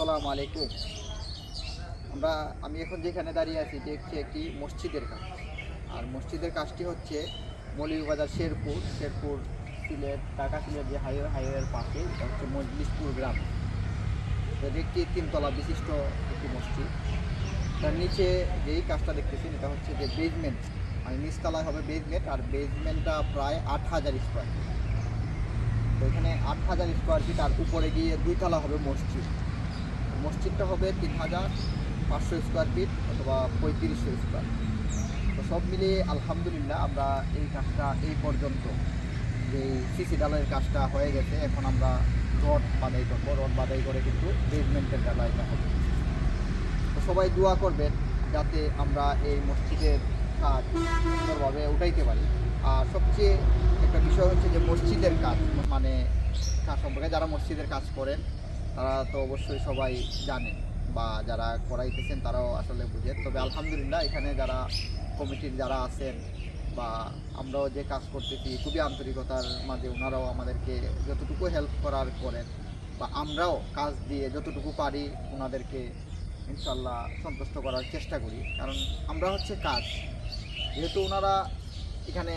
আসসালামু আলাইকুম। আমরা, আমি এখন যেখানে দাঁড়িয়ে আছি, দেখছি একটি মসজিদের কাজ। আর মসজিদের কাজটি হচ্ছে মৌলভীবাজার শেরপুর শেরপুর সিলেট, ঢাকা সিলেট যে হাইওয়ে, হাইওয়ের পাশে, এটা হচ্ছে মজলিশপুর গ্রাম। এটি একটি তিনতলা বিশিষ্ট একটি মসজিদ। তার নিচে যেই কাজটা দেখতেছেন, এটা হচ্ছে যে বেজমেন্ট মানে নিচতলায় হবে বেজমেন্ট আর বেজমেন্টটা প্রায় আট হাজার স্কোয়ার তো এখানে আট হাজার স্কোয়ার ফিট আর উপরে গিয়ে দুইতলা হবে মসজিদ। মসজিদটা হবে তিন হাজার পাঁচশো স্কোয়ার ফিট অথবা পঁয়ত্রিশশো স্কোয়ার তো সব মিলিয়ে আলহামদুলিল্লাহ আমরা এই কাজটা এই পর্যন্ত, যে সিসি ডালের কাজটা হয়ে গেছে, এখন আমরা রড বাদাই করব, রড বাদাই করে কিন্তু বেসমেন্টের ডালাইটা হবে তো সবাই দোয়া করবেন যাতে আমরা এই মসজিদের কাজ সুন্দরভাবে উঠাইতে পারি। আর সবচেয়ে একটা বিষয় হচ্ছে যে মসজিদের কাজ মানে কাজ সম্পর্কে যারা মসজিদের কাজ করেন তারা তো অবশ্যই সবাই জানেন বা যারা করাইতেছেন তারাও আসলে বুঝেন তবে আলহামদুলিল্লাহ এখানে যারা কমিটির যারা আছেন বা আমরাও যে কাজ করতেছি, খুবই আন্তরিকতার মাঝে ওনারাও আমাদেরকে যতটুকু হেল্প করার করেন বা আমরাও কাজ দিয়ে যতটুকু পারি ওনাদেরকে ইনশাল্লাহ সন্তুষ্ট করার চেষ্টা করি। কারণ আমরা হচ্ছে কাজ। যেহেতু ওনারা এখানে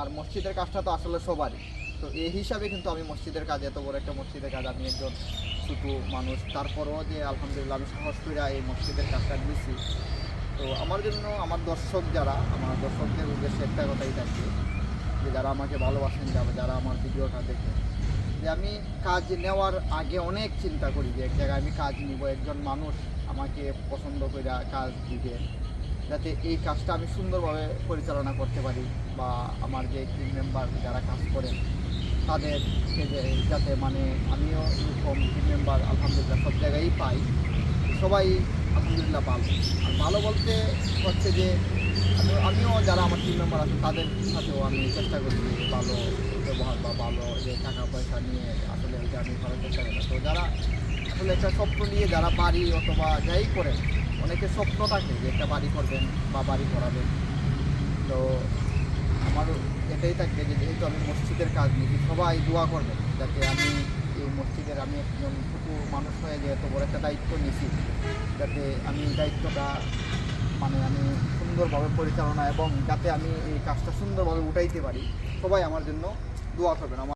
আর মসজিদের কাজটা তো আসলে সবারই। তো এই হিসাবে কিন্তু আমি মসজিদের কাজ, এত বড় একটা মসজিদের কাজ, আমি একজন ছোটো মানুষ, তারপরেও যে আলহামদুলিল্লাহ আমি সাহস করে এই মসজিদের কাজটা নিয়েছি তো আমার জন্য আমার দর্শক যারা, আমার দর্শকদের উদ্দেশ্যে একটা কথাই থাকবে, যে যারা আমাকে ভালোবাসেন, যারা যারা আমার ভিডিওটা দেখে যে আমি কাজ নেওয়ার আগে অনেক চিন্তা করি যে এক জায়গায় আমি কাজ নিব, একজন মানুষ আমাকে পছন্দ করে কাজ দিবে, যাতে এই কাজটা আমি সুন্দরভাবে পরিচালনা করতে পারি, বা আমার যে টিম মেম্বার যারা কাজ করেন তাদেরকে যে যাতে মানে আমিও এরকম টিম মেম্বার আলহামদুলিল্লাহ সব জায়গায়ই পাই। সবাই আলহামদুলিল্লাহ ভালো। আর ভালো বলতে হচ্ছে যে আমিও যারা আমার টিম মেম্বার আছে, তাদের সাথেও আমি চেষ্টা করি যে ভালো ব্যবহার বা ভালো যে টাকা পয়সা নিয়ে আসলে এটা আমি করার চেষ্টা করি। তো যারা আসলে একটা স্বপ্ন নিয়ে যারা বাড়ি অথবা যাই করেন, অনেকে স্বপ্ন থাকে যে একটা বাড়ি করবেন বা বাড়ি করাবেন। এটাই থাকবে যে যেহেতু আমি মসজিদের কাজ নিয়েছি, সবাই দোয়া করবেন যাতে আমি এই মসজিদের আমি একজন ছোটো মানুষ হয়ে যে এত বড় একটা দায়িত্ব নিয়েছি, যাতে আমি দায়িত্বটা মানে আমি সুন্দরভাবে পরিচালনা এবং যাতে আমি এই কাজটা সুন্দরভাবে উঠাইতে পারি। সবাই আমার জন্য দোয়া করবেন। আমার